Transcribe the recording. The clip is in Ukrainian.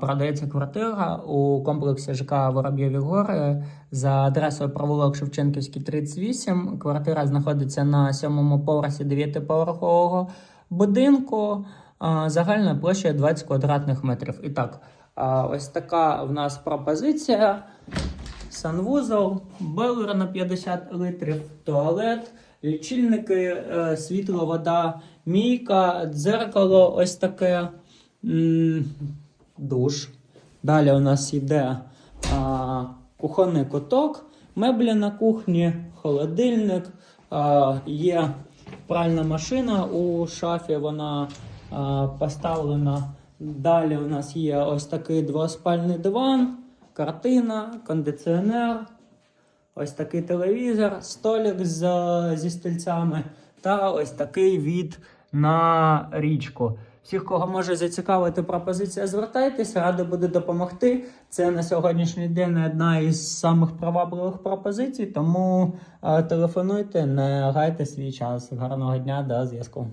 продається квартира у комплексі ЖК Вороб'єві Гори за адресою провулок Шевченківський, 38. Квартира знаходиться на сьомому поверсі дев'ятиповерхового будинку. а, Загальною площею 20 квадратних метрів. І так, ось така в нас пропозиція. Санвузол, бойлер на 50 літрів, туалет, лічильники, е, світло, вода, мійка, дзеркало, ось таке, душ. Далі у нас йде а, кухонний куток, меблі на кухні, холодильник, а, є пральна машина у шафі, вона а, поставлена. Далі у нас є ось такий двоспальний диван, картина, кондиціонер, ось такий телевізор, столик з, зі стільцями та ось такий від на річку. Всіх, кого може зацікавити пропозиція, звертайтеся, радий буде допомогти. Це на сьогоднішній день одна із самих привабливих пропозицій, тому е, телефонуйте, не гайте свій час. Гарного дня, до зв'язку.